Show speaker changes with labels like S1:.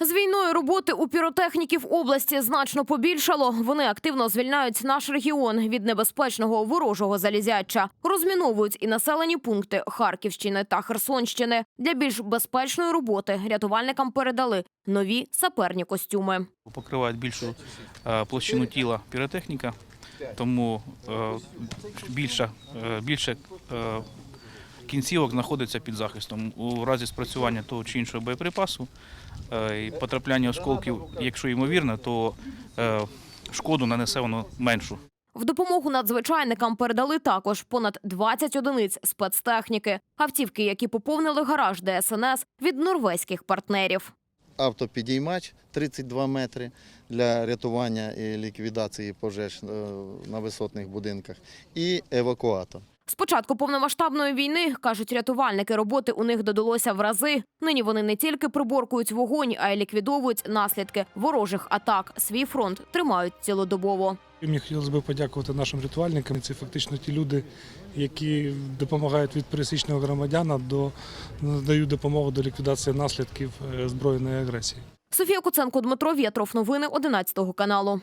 S1: З війною роботи у піротехніків області значно побільшало. Вони активно звільняють наш регіон від небезпечного ворожого залізяча, розміновують і населені пункти Харківщини та Херсонщини. Для більш безпечної роботи рятувальникам передали нові саперні костюми.
S2: покривають більшу е, площину тіла піротехніка, тому е, більше, е, більше е, кінцівок знаходиться під захистом. У разі спрацювання того чи іншого боєприпасу е, і потрапляння осколків, якщо ймовірно, то е, шкоду нанесе воно меншу.
S1: В допомогу надзвичайникам передали також понад 20 одиниць спецтехніки, автівки, які поповнили гараж ДСНС від норвезьких партнерів.
S3: автопідіймач 32 метри для рятування і ліквідації пожеж е, на висотних будинках і евакуатор.
S1: З початку повномасштабної війни, кажуть рятувальники, роботи у них додалося в рази. Нині вони не тільки приборкують вогонь, а й ліквідовують наслідки ворожих атак. Свій фронт тримають цілодобово.
S4: Мені хотілося б подякувати нашим рятувальникам. Це фактично ті люди, які допомагають від пересічного громадяна до надають допомогу до ліквідації наслідків е, збройної агресії.
S1: Софія Куценко, Дмитро Вєтров. Новини 11 каналу.